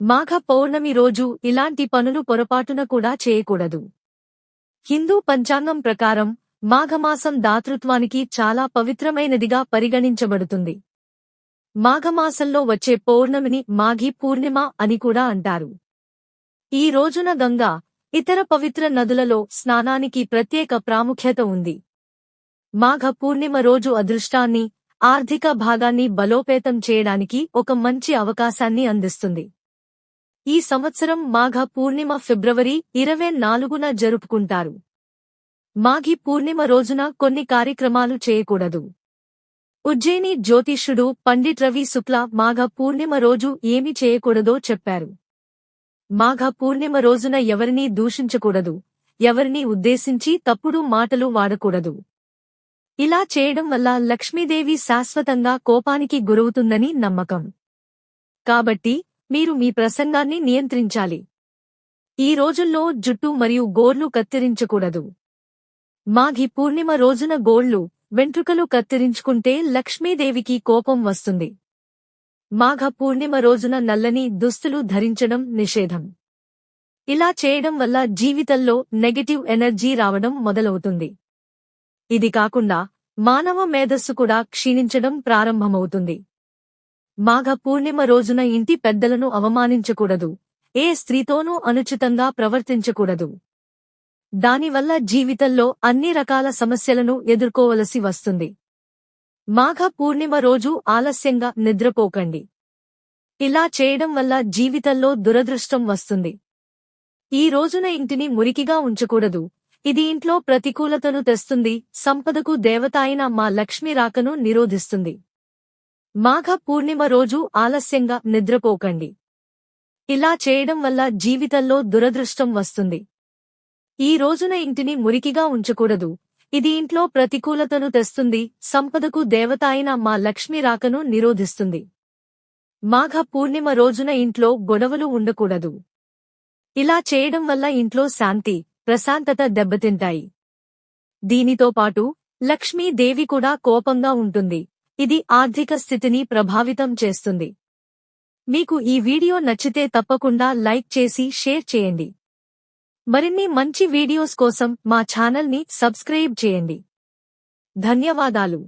మాఘ పౌర్ణమి రోజు ఇలాంటి పనులు పొరపాటున కూడా చేయకూడదు. హిందూ పంచాంగం ప్రకారం మాఘమాసం దాతృత్వానికి చాలా పవిత్రమైనదిగా పరిగణించబడుతుంది. మాఘమాసంలో వచ్చే పౌర్ణమిని మాఘీ పూర్ణిమ అని కూడా అంటారు. ఈ రోజున గంగా ఇతర పవిత్ర నదులలో స్నానానికి ప్రత్యేక ప్రాముఖ్యత ఉంది. మాఘ పూర్ణిమ రోజు అదృష్టాన్ని ఆర్థిక భాగాన్ని బలోపేతం చేయడానికి ఒక మంచి అవకాశాన్ని అందిస్తుంది. ఈ సంవత్సరం మాఘ పూర్ణిమ ఫిబ్రవరి ఇరవై నాలుగున జరుపుకుంటారు. మాఘి పూర్ణిమ రోజున కొన్ని కార్యక్రమాలు చేయకూడదు. ఉజ్జయిని జ్యోతిష్యుడు పండిట్ రవి శుక్ల మాఘ పూర్ణిమ రోజు ఏమి చేయకూడదో చెప్పారు. మాఘ పూర్ణిమ రోజున ఎవరినీ దూషించకూడదు ఎవరినీ ఉద్దేశించి తప్పుడు మాటలు వాడకూడదు. ఇలా చేయడం వల్ల లక్ష్మీదేవి శాశ్వతంగా కోపానికి గురవుతుందని నమ్మకం. కాబట్టి మీరు మీ ప్రసంగాన్ని నియంత్రించాలి. ఈ రోజుల్లో జుట్టు మరియు గోర్లు కత్తిరించకూడదు. మాఘి పూర్ణిమ రోజున గోళ్ళు వెంట్రుకలు కత్తిరించుకుంటే లక్ష్మీదేవికి కోపం వస్తుంది. మాఘ పూర్ణిమ రోజున నల్లని దుస్తులు ధరించడం నిషేధం. ఇలా చేయడం వల్ల జీవితంలో నెగటివ్ ఎనర్జీ రావడం మొదలవుతుంది. ఇది కాకుండా మానవ మేధస్సు కూడా క్షీణించడం ప్రారంభమవుతుంది. మాఘ పూర్ణిమ రోజున ఇంటి పెద్దలను అవమానించకూడదు. ఏ స్త్రీతోనూ అనుచితంగా ప్రవర్తించకూడదు. దానివల్ల జీవితంలో అన్ని రకాల సమస్యలను ఎదుర్కోవలసి వస్తుంది. మాఘ పూర్ణిమ రోజు ఆలస్యంగా నిద్రపోకండి. ఇలా చేయడం వల్ల జీవితంలో దురదృష్టం వస్తుంది. ఈ రోజున ఇంటిని మురికిగా ఉంచకూడదు. ఇది ఇంట్లో ప్రతికూలతను తెస్తుంది. సంపదకు దేవత అయిన మా లక్ష్మీ రాకను నిరోధిస్తుంది. మాఘ పూర్ణిమ రోజు ఆలస్యంగా నిద్రపోకండి. ఇలా చేయడం వల్ల జీవితంలో దురదృష్టం వస్తుంది. ఈ రోజున ఇంటిని మురికిగా ఉంచకూడదు. ఇది ఇంట్లో ప్రతికూలతను తెస్తుంది సంపదకు దేవత అయిన మా లక్ష్మీ రాకను నిరోధిస్తుంది. మాఘ పూర్ణిమ రోజున ఇంట్లో గొడవలు ఉండకూడదు. ఇలా చేయడం వల్ల ఇంట్లో శాంతి ప్రశాంతత దెబ్బతింటాయి. దీనితో పాటు లక్ష్మీదేవి కూడా కోపంగా ఉంటుంది. ఇది ఆర్థిక స్థితిని ప్రభావితం చేస్తుంది. మీకు ఈ వీడియో నచ్చితే తప్పకుండా లైక్ చేసి షేర్ చేయండి. మరిన్ని మంచి వీడియోస్ కోసం మా ఛానల్ని సబ్స్క్రైబ్ చేయండి. ధన్యవాదాలు.